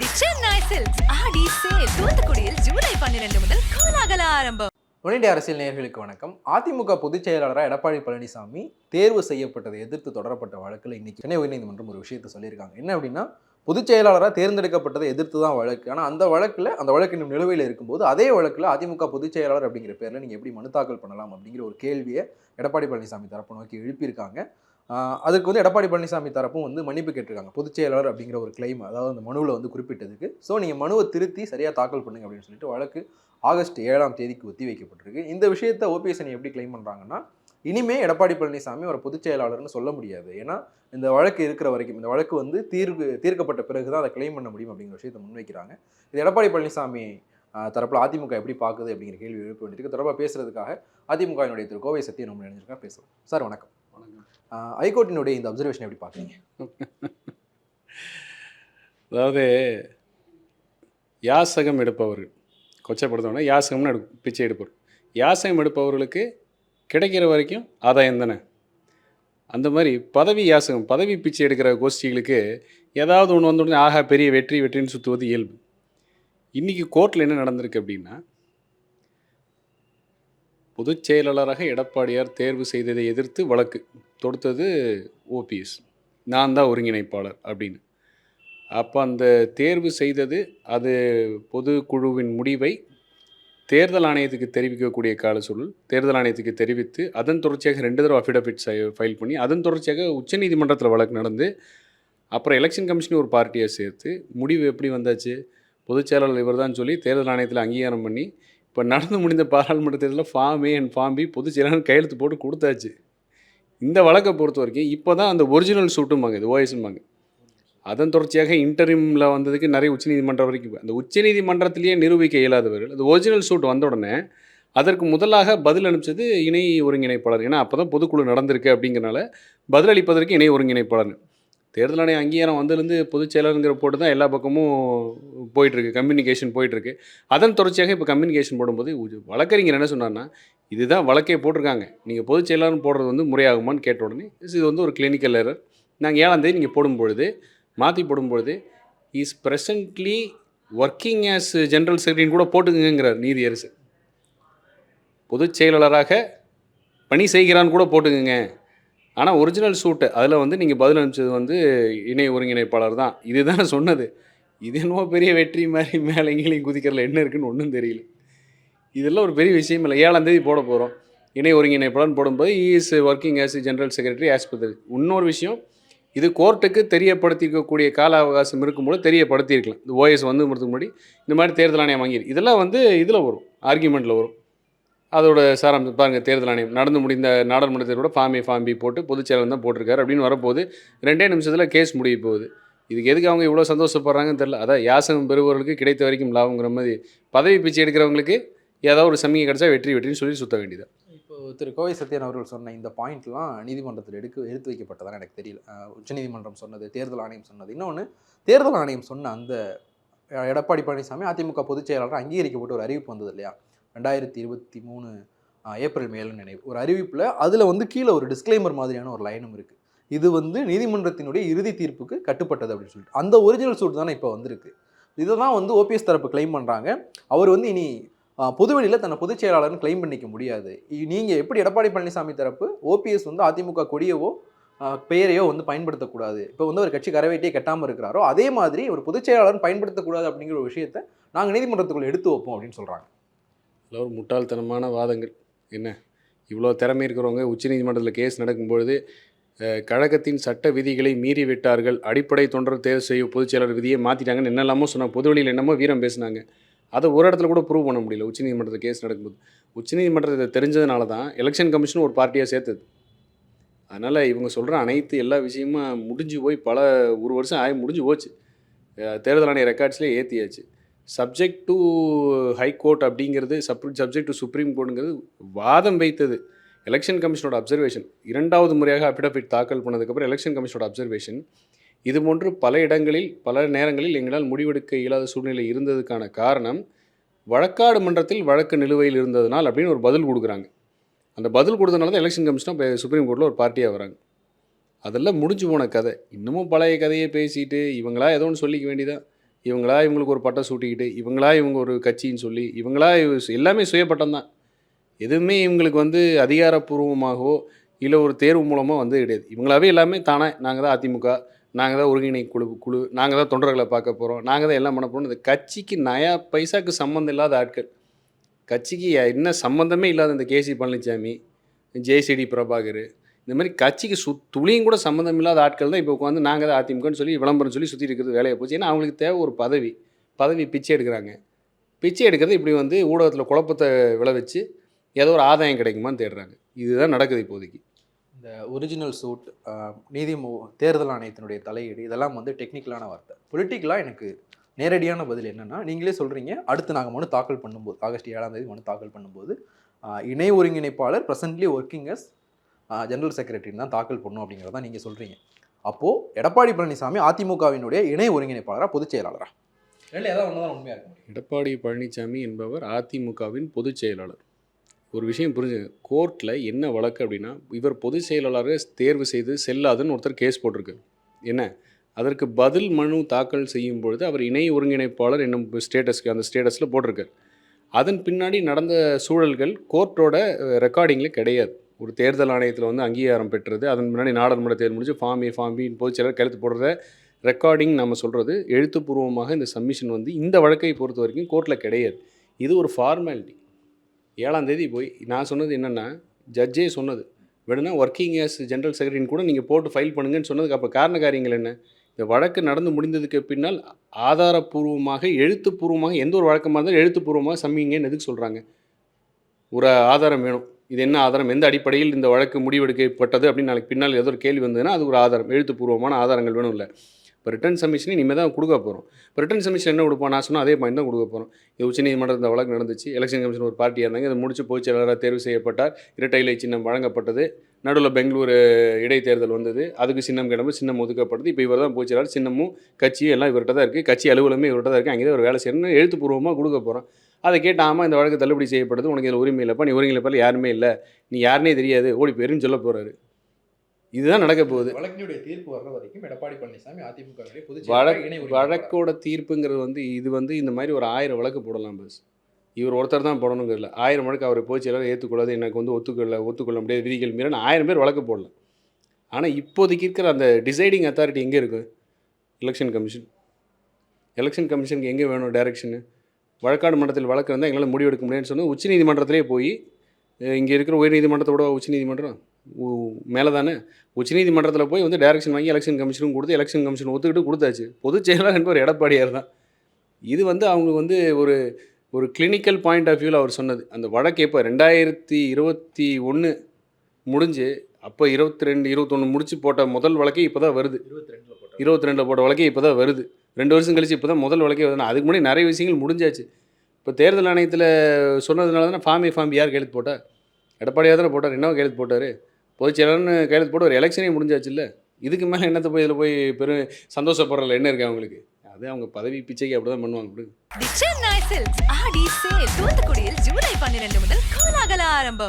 The Chennai silks Aadi sale தூத்துக்குடியில் July பன்னிரண்டு முதல் கோலாகல ஆரம்பம். உடனடி அரசியல் நேர்களுக்கு வணக்கம். அதிமுக பொதுச் செயலாளராக எடப்பாடி பழனிசாமி தேர்வு செய்யப்பட்டதை எதிர்த்து தொடரப்பட்ட வழக்கில் இன்னைக்கு சென்னை உயர்நீதிமன்றம் ஒரு விஷயத்தை சொல்லியிருக்காங்க. என்ன அப்படின்னா பொதுச் செயலாளராக தேர்ந்தெடுக்கப்பட்டதை எதிர்த்து தான் வழக்கு. ஆனால் அந்த வழக்கில் அந்த வழக்கு இன்னும் நிலுவையில் இருக்கும்போது அதே வழக்கில் அதிமுக பொதுச் செயலாளர் அப்படிங்கிற பேரில் நீங்கள் எப்படி மனு தாக்கல் பண்ணலாம் அப்படிங்கிற ஒரு கேள்வியை எடப்பாடி பழனிசாமி தரப்பு நோக்கி எழுப்பியிருக்காங்க. அதுக்கு வந்து எடப்பாடி பழனிசாமி தரப்பும் வந்து மன்னிப்பு கேட்டிருக்காங்க. பொதுச் செயலாளர் அப்படிங்கிற ஒரு கிளைம் அதாவது அந்த மனுவில் வந்து குறிப்பிட்டதுக்கு. ஸோ நீங்கள் மனுவை திருத்தி சரியாக தாக்கல் பண்ணுங்க அப்படின்னு சொல்லிட்டு வழக்கு ஆகஸ்ட் ஏழாம் தேதிக்கு ஒத்தி வைக்கப்பட்டிருக்கு. இந்த விஷயத்த ஓபிஎஸ்என் எப்படி கிளைம் பண்ணுறாங்கன்னா இனிமே எடப்பாடி பழனிசாமி ஒரு பொதுச் செயலாளர்னு சொல்ல முடியாது. ஏன்னா இந்த வழக்கு இருக்கிற வரைக்கும் இந்த வழக்கு வந்து தீர்வு தீர்க்கப்பட்ட பிறகு தான் அதை கிளைம் பண்ண முடியும் அப்படிங்கிற விஷயத்தை முன்வைக்கிறாங்க. இது எடப்பாடி பழனிசாமி தரப்பில் அதிமுக எப்படி பார்க்குது அப்படிங்கிற கேள்வி எழுப்ப வேண்டியிருக்கு தொடர்பாக பேசுறதுக்காக அதிமுகவினுடைய திரு. கோவை சத்தியம் நம்ம நினைஞ்சிருக்கா பேசுவோம். சார் வணக்கம். ஹைகோர்ட்டினுடைய இந்த அப்சர்வேஷன் எப்படி பார்க்குறீங்க? அதாவது யாசகம் எடுப்பவர்கள். கொச்சப்படுத்தவொடனே யாசகம்னு எடு பிச்சை எடுப்பவர். யாசகம் எடுப்பவர்களுக்கு கிடைக்கிற வரைக்கும் ஆதாயம் தானே? அந்த மாதிரி பதவி யாசகம் பதவி பிச்சை எடுக்கிற கோஷ்டிகளுக்கு ஏதாவது ஒன்று வந்த உடனே ஆஹா பெரிய வெற்றி வெற்றின்னு சுற்றுவது இயல்பு. இன்றைக்கி கோர்ட்டில் என்ன நடந்திருக்கு அப்படின்னா பொதுச் செயலாளராக எடப்பாடியார் தேர்வு செய்ததை எதிர்த்து வழக்கு தொடுத்தது ஓபிஎஸ். நான் தான் ஒருங்கிணைப்பாளர் அப்படின்னு. அப்போ அந்த தேர்வு செய்தது அது பொதுக்குழுவின் முடிவை தேர்தல் ஆணையத்துக்கு தெரிவிக்கக்கூடிய கால சூழல் தேர்தல் ஆணையத்துக்கு தெரிவித்து அதன் தொடர்ச்சியாக ரெண்டு தடவை அஃபிடவிட் ஃபைல் பண்ணி அதன் தொடர்ச்சியாக உச்சநீதிமன்றத்தில் வழக்கு நடந்து அப்புறம் எலெக்ஷன் கமிஷன் ஒரு பார்ட்டியை சேர்த்து முடிவு எப்படி வந்தாச்சு? பொதுச் செயலாளர் இவர் தான் சொல்லி தேர்தல் ஆணையத்தில் அங்கீகாரம் பண்ணி இப்போ நடந்து முடிந்த பாராளுமன்ற தேர்தலில் form A and form B பொதுச் செயலாளர் கையெழுத்து போட்டு கொடுத்தாச்சு. இந்த வழக்கை பொறுத்த வரைக்கும் இப்போ தான் அந்த ஒரிஜினல் சூட்டும்பாங்க இது ஓஎஸ்ம்பாங்க அதன் தொடர்ச்சியாக இன்டரிமில் வந்ததுக்கு நிறைய உச்சநீதிமன்றம் வரைக்கும் அந்த உச்சநீதிமன்றத்திலேயே நிரூபிக்க இயலாதவர்கள் அந்த ஒரிஜினல் சூட் வந்த உடனே அதற்கு முதலாக பதில் அனுப்பிச்சது இணை ஒருங்கிணைப்பாளர். ஏன்னா அப்போ தான் பொதுக்குழு நடந்திருக்கு அப்படிங்கிறனால பதிலளிப்பதற்கு இணை ஒருங்கிணைப்பாளர். தேர்தல் ஆணைய அங்கீகாரம் வந்ததுலேருந்து பொதுச் செயலருங்கிற போட்டு தான் எல்லா பக்கமும் போயிட்டுருக்கு கம்யூனிகேஷன் போயிட்டுருக்கு. அதன் தொடர்ச்சியாக இப்போ கம்யூனிகேஷன் போடும்போது வழக்கறிஞர் என்ன சொன்னார்னா இதுதான் வழக்கே போட்டிருக்காங்க. நீங்கள் பொதுச் செயலாளர்னு போடுறது வந்து முறையாகுமான்னு கேட்ட உடனே இது வந்து ஒரு கிளினிக்கல் எரர் நாங்கள் ஏழாந்தேதி நீங்கள் போடும்பொழுது மாற்றி போடும்பொழுது is presently working as general செக்ரட்டரின்னு கூட போட்டுக்குங்கிறார் நீதியரசு பொதுச் செயலாளராக பணி செய்கிறான்னு கூட போட்டுக்குங்க. ஆனால் ஒரிஜினல் சூட்டு அதில் வந்து நீங்கள் பதில் அனுப்பிச்சது வந்து இணை ஒருங்கிணைப்பாளர் தான். இதுதான் சொன்னது. இது என்னவோ பெரிய வெற்றி மாதிரி மேலே எங்கேயும் குதிக்கிறதுல என்ன இருக்குன்னு ஒன்றும் தெரியல. இதெல்லாம் ஒரு பெரிய விஷயம் இல்லை. ஏழாம் தேதி போட போகிறோம் இணை ஒருங்கிணைப்பாளர்னு போடும்போது is working as general secretary as இன்னொரு விஷயம் இது கோர்ட்டுக்கு தெரியப்படுத்திக்கக்கூடிய கால அவகாசம் இருக்கும்போது தெரியப்படுத்தியிருக்கலாம். இந்த ஓஎஸ் வந்து முன்னாடி இந்த மாதிரி தேர்தல் ஆணையம் வாங்கியிருக்கு. இதெல்லாம் வந்து இதில் வரும். ஆர்கியூமெண்ட்டில் வரும். அதோட சாராம்சம் பாருங்கள் தேர்தல் ஆணையம். நடந்து முடிந்த நாடாளுமன்றத்தில் கூட ஃபார்ம் ஏ ஃபார்ம் போட்டு பொதுச்செயலர் தான் போட்டிருக்காரு. அப்படின்னு வரப்போகுது ரெண்டே நிமிஷத்தில் கேஸ் முடிய போகுது. இதுக்கு எதுக்கு அவங்க இவ்வளோ சந்தோஷப்படுறாங்கன்னு தெரில அதான் யாசகம் பெறுபவர்களுக்கு கிடைத்த வரைக்கும் லாபங்கிற மாதிரி பதவி பிச்சை எடுக்கிறவங்களுக்கு ஏதாவது ஒரு சமிகை கிடச்சா வெற்றி வெற்றின்னு சொல்லி சுத்த வேண்டியது. இப்போ திரு. கோவை சத்யன் அவர்கள் சொன்ன இந்த பாயிண்ட்லாம் நீதிமன்றத்தில் எடுக்க எடுத்து வைக்கப்பட்டதான் எனக்கு தெரியல. உச்சநீதிமன்றம் சொன்னது தேர்தல் ஆணையம் சொன்னது. இன்னொன்று தேர்தல் ஆணையம் சொன்ன அந்த எடப்பாடி பழனிசாமி அதிமுக பொதுச் செயலாளர் அங்கீகரிக்கப்பட்ட ஒரு அறிவிப்பு வந்தது இல்லையா? ரெண்டாயிரத்தி இருபத்தி மூணு ஏப்ரல் மேலும் நினைவு ஒரு அறிவிப்பில் அதில் வந்து கீழே ஒரு டிஸ்க்ளைமர் மாதிரியான ஒரு லைனும் இருக்குது இது வந்து நீதிமன்றத்தினுடைய இறுதி தீர்ப்புக்கு கட்டுப்பட்டது அப்படின்னு சொல்லிட்டு. அந்த ஒரிஜினல் சூட் தானே இப்போ வந்திருக்கு. இதை தான் வந்து ஓபிஎஸ் தரப்பு கிளைம் பண்ணுறாங்க அவர் வந்து இனி பொதுவெளியில் தன்னை பொதுச் செயலாளர்னு கிளைம் பண்ணிக்க முடியாது. இ- எப்படி எடப்பாடி பழனிசாமி தரப்பு ஓபிஎஸ் வந்து அதிமுக கொடியவோ பெயரையோ வந்து பயன்படுத்தக்கூடாது. இப்போ வந்து ஒரு கட்சி கரவேட்டியே கட்டாமல் இருக்கிறாரோ அதே மாதிரி ஒரு பொதுச் செயலாளர் பயன்படுத்தக்கூடாது அப்படிங்கிற ஒரு விஷயத்தை நாங்கள் நீதிமன்றத்துக்குள்ள எடுத்து வைப்போம் அப்படின்னு சொல்கிறாங்க அதில் ஒரு முட்டாள்தனமான வாதங்கள். என்ன? இவ்வளோ திறமை இருக்கிறவங்க உச்சநீதிமன்றத்தில் கேஸ் நடக்கும்பொழுது கழகத்தின் சட்ட விதிகளை மீறி விட்டார்கள். அடிப்படை தொண்டர் தேர்வு செய்ய பொதுச் செயலாளர் விதியை மாற்றிட்டாங்கன்னு என்னெல்லாமோ சொன்னாங்க பொதுவெளியில் என்னமோ வீரம் பேசினாங்க. அதை ஒரு இடத்துல கூட ப்ரூவ் பண்ண முடியல உச்சநீதிமன்றத்தில் கேஸ் நடக்கும்போது. உச்சநீதிமன்றத்தில் தெரிஞ்சதுனால தான் எலெக்ஷன் கமிஷன் ஒரு பார்ட்டியாக சேர்த்தது. அதனால் இவங்க சொல்கிற அனைத்து எல்லா விஷயமும் முடிஞ்சு போய் பல ஒரு வருஷம் ஆகி முடிஞ்சு போச்சு. தேர்தல் ஆணைய ரெக்கார்ட்ஸ்லேயே ஏற்றியாச்சு சப்ஜெக்ட் டு ஹை கோர்ட் அப்படிங்கிறது சப் சப்ஜெக்ட் டு சுப்ரீம் கோர்ட்டுங்கிறது வாதம் வைத்தது. எலெக்ஷன் கமிஷனோட அப்சர்வேஷன் இரண்டாவது முறையாக அஃபிடவிட் தாக்கல் பண்ணதுக்கப்புறம் எலெக்ஷன் கமிஷனோட அப்சர்வேஷன் இது போன்று பல இடங்களில் பல நேரங்களில் எங்களால் முடிவெடுக்க இயலாத சூழ்நிலை இருந்ததுக்கான காரணம் வழக்காடு மன்றத்தில் வழக்கு நிலுவையில் இருந்ததுனால் அப்படின்னு ஒரு பதில் கொடுக்குறாங்க. அந்த பதில் கொடுத்தனால தான் எலெக்ஷன் கமிஷனாக இப்போ சுப்ரீம் கோர்ட்டில் ஒரு பார்ட்டியாக வராங்க அதெல்லாம் முடிஞ்சு போன கதை. இன்னமும் பழைய கதையை பேசிட்டு இவங்களா ஏதோ ஒன்று சொல்லிக்க வேண்டியதான் இவங்களா இவங்களுக்கு ஒரு பட்டம் சூட்டிக்கிட்டு இவங்களா இவங்க ஒரு கட்சின்னு சொல்லி இவங்களா இவ- எல்லாமே சுயப்பட்டம் தான். எதுவுமே இவங்களுக்கு வந்து அதிகாரப்பூர்வமாகவோ இல்லை ஒரு தேர்வு மூலமாக வந்து கிடையாது. இவங்களாவே எல்லாமே தானே நாங்கள் தான் அதிமுக நாங்கள் தான் ஒருங்கிணை குழு குழு நாங்கள் தான் தொண்டர்களை பார்க்க போகிறோம் நாங்கள் தான் எல்லாம் பண்ண போகிறோம் இந்த கட்சிக்கு நயா பைசாக்கு சம்மந்தம் இல்லாத ஆட்கள். கட்சிக்கு என்ன சம்மந்தமே இல்லாத இந்த கேசி பழனிசாமி ஜேசிடி பிரபாகர் இந்த மாதிரி கட்சிக்கு சு துளியும் கூட சம்மந்தம் இல்லாத ஆட்கள் தான் இப்போ உட்காந்து நாங்கள் தான் அதிமுகன்னு சொல்லி விளம்பரம் சொல்லி சுற்றி இருக்கிறது வேலையை போச்சு. ஏன்னா அவங்களுக்கு தேவை ஒரு பதவி. பதவி பிச்சை எடுக்கிறாங்க. பிச்சை எடுக்கிறது இப்படி வந்து ஊடகத்தில் குழப்பத்தை விளைவிச்சு ஏதோ ஒரு ஆதாயம் கிடைக்குமான்னு தேடுறாங்க. இதுதான் நடக்குது இப்போதைக்கு. இந்த ஒரிஜினல் சூட் நீதி தேர்தல் ஆணையத்தினுடைய தலையீடு இதெல்லாம் வந்து டெக்னிக்கலான வார்த்தை. பொலிட்டிக்கலாக எனக்கு நேரடியான பதில் என்னென்னா நீங்களே சொல்கிறீங்க அடுத்து நாங்கள் மனு தாக்கல் பண்ணும்போது ஆகஸ்ட் ஏழாம் தேதி மனு தாக்கல் பண்ணும்போது இணை ஒருங்கிணைப்பாளர் ப்ரெசன்ட்லி ஒர்க்கிங் அஸ் ஜெனரல் செக்ரட்டரின்னு தான் தாக்கல் பண்ணும் அப்படிங்கிறத நீங்கள் சொல்கிறீங்க அப்போது எடப்பாடி பழனிசாமி அதிமுகவினுடைய இணை ஒருங்கிணைப்பாளராக பொதுச் செயலாளரா? ரெண்டு ஏதாவது ஒன்று தான் உண்மையாக இருக்கும். எடப்பாடி பழனிசாமி என்பவர் அதிமுகவின் பொதுச் செயலாளர். ஒரு விஷயம் புரிஞ்சு கோர்ட்டில் என்ன வழக்கு அப்படின்னா இவர் பொதுச் செயலாளரை தேர்வு செய்து செல்லாதுன்னு ஒருத்தர் கேஸ் போட்டிருக்காரு என்ன? அதற்கு பதில் மனு தாக்கல் செய்யும் பொழுது அவர் இணை ஒருங்கிணைப்பாளர் என்னும் ஸ்டேட்டஸ்க்கு அந்த ஸ்டேட்டஸில் போட்டிருக்கார். அதன் பின்னாடி நடந்த சூழல்கள் கோர்ட்டோட ரெக்கார்டிங்கில் கிடையாது. ஒரு தேர்தல் ஆணையத்தில் வந்து அங்கீகாரம் பெற்றது. அதன் முன்னாடி நாடாளுமன்ற தேர்தல் முடிஞ்சு ஃபார்ம் ஏ ஃபார்ம் பின் போது சிலர் கழுத்து போடுற ரெக்கார்டிங் நம்ம சொல்கிறது எழுத்துப்பூர்வமாக இந்த சப்மிஷன் வந்து இந்த வழக்கை பொறுத்த வரைக்கும் கோர்ட்டில் கிடையாது. இது ஒரு ஃபார்மாலிட்டி ஏழாம் தேதி போய் நான் சொன்னது என்னென்னா ஜட்ஜே சொன்னது. வேணும்னா ஒர்க்கிங் as ஜென்ரல் செக்ரட்டரின்னு கூட நீங்கள் போட்டு ஃபைல் பண்ணுங்கன்னு சொன்னதுக்கு அப்போ காரண காரியங்கள் என்ன? இந்த வழக்கு நடந்து முடிந்ததுக்கு பின்னால் ஆதாரப்பூர்வமாக எழுத்துப்பூர்வமாக எந்த ஒரு வழக்கமாக இருந்தாலும் எழுத்துப்பூர்வமாக சம்மிங்கன்னு எதுக்கு சொல்கிறாங்க ஒரு ஆதாரம் வேணும். இது என்ன ஆதாரம்? எந்த அடிப்படையில் இந்த வழக்கு முடிவெடுக்கப்பட்டது அப்படின்னு நாளைக்கு பின்னால் ஏதோ ஒரு கேள்வி வந்ததுன்னா அது ஒரு ஆதாரம் எழுத்துப்பூர்வமான ஆதாரங்கள் வேணும் இல்லை. இப்போ ரிட்டர்ன் சப்மிஷன் இனிமேல் தான் கொடுக்க போகிறோம் இப்போ ரிட்டர்ன் சப்மிஷன் என்ன கொடுப்போம்? நான் சொன்னால் அதே பாயிண்ட் தான் கொடுக்க போகிறோம் இது உச்சநீதிமன்றம் இந்த வழக்கு நடந்துச்சு. எலெக்ஷன் கமிஷன் ஒரு பார்ட்டியாக இருந்தாங்க. இதை முடிச்சு பொதுச் செயலாளராக தேர்வு செய்யப்பட்டார். இரட்டைலை சின்னம் வழங்கப்பட்டது. நடுவில் பெங்களூரு இடைத்தேர்தல் வந்தது. அதுக்கு சின்னம் கிடம்பு சின்னம் ஒதுக்கப்படுது. இப்போ இவர் தான் பொதுச் செயலாளர். சின்னமும் கட்சியும் எல்லாம் இவர்கிட்ட தான் இருக்குது கட்சி அலுவலகமே இவர்கிட்ட தான் இருக்குது அங்கே தான் ஒரு வேலை செய்யணும்னு எழுத்துப்பூர்வமாக கொடுக்க போகிறோம் அதை கேட்டு ஆமாம் இந்த வழக்கு தள்ளுபடி செய்யப்படுது உனக்கு இதில் உரிமை இல்லைப்பா நீ ஒருங்கிணைப்பால் யாருமே இல்லை நீ யாருனே தெரியாது ஓடி போயிருன்னு சொல்ல போகிறாரு இதுதான் நடக்க போகுது. வழக்கினுடைய தீர்ப்பு வர்ற வரைக்கும் எடப்பாடி பழனிசாமி அதிமுக வழக்கு. வழக்கோட தீர்ப்புங்கிறது வந்து இது வந்து இந்த மாதிரி ஒரு ஆயிரம் வழக்கு போடலாம் பஸ் இவர் ஒருத்தர் தான் போடணுங்கிறல ஆயிரம் வழக்கு அவரை போய் எல்லாரும் ஏற்றுக்கொள்ளாது எனக்கு வந்து ஒத்துக்கொள்ள ஒத்துக்கொள்ள முடியாது விதிகள் மீறன் ஆயிரம் பேர் வழக்கு போடலாம். ஆனால் இப்போதைக்கு இருக்கிற அந்த டிசைடிங் அத்தாரிட்டி எங்கே இருக்குது எலெக்ஷன் கமிஷன் எலெக்ஷன் கமிஷனுக்கு எங்கே வேணும் டைரக்ஷனு வழக்காடு மன்றத்தில் வழக்கு இருந்தால் எங்களால் முடிவெடுக்க முடியும்னு சொன்னால் உச்சநீதிமன்றத்திலே போய் இங்கே இருக்கிற உயர்நீதிமன்றத்தோட உச்சநீதிமன்றம் மேலே தானே உச்சநீதிமன்றத்தில் போய் வந்து டைரக்ஷன் வாங்கி எலெக்ஷன் கமிஷனும் கொடுத்து எலெக்ஷன் கமிஷன் ஒத்துக்கிட்டு கொடுத்தாச்சு. பொதுச் செயலாளர் என்பவர் எடப்பாடியார் தான். இது வந்து அவங்க வந்து ஒரு ஒரு கிளினிக்கல் பாயிண்ட் ஆஃப் வியூவில் அவர் சொன்னது. அந்த வழக்கு எப்போ? ரெண்டாயிரத்தி இருபத்தி ஒன்று முடிஞ்சு அப்போ இருபத்தி ரெண்டு இருபத்தொன்று முடிச்சு போட்ட முதல் வழக்கே இப்போ தான் வருது. இருபத்தி ரெண்டில் போட்ட வழக்கே. இப்போ தான் வருது. ரெண்டு வருஷம் கழிச்சு இப்போ தான் முதல் வழக்கே வருது அதுக்கு முன்னாடி நிறைய விஷயங்கள் முடிஞ்சாச்சு. இப்போ தேர்தல் ஆணையத்தில் சொன்னதுனால தானே ஃபார்மே ஃபார்ம் யார் கையெழுத்து போட்டார். எடப்பாடியாக தானே போட்டார் என்ன கையெழுத்து போட்டார். பொதுச் செயலாளர்னு கையெழுத்து போட்டு ஒரு எலெக்ஷனே முடிஞ்சாச்சு இல்லை இதுக்கு மேலே என்னத்தை போய் இதில் போய் பெரும் சந்தோஷப்படுறதுல என்ன இருக்கு அவங்களுக்கு? அது அவங்க பதவி பிச்சைக்கு அப்படி. தான் பண்ணுவாங்க விடுங்க தூத்துக்குடியில் ஜூலை பன்னிரெண்டு முதல் கோலாகல ஆரம்பம்.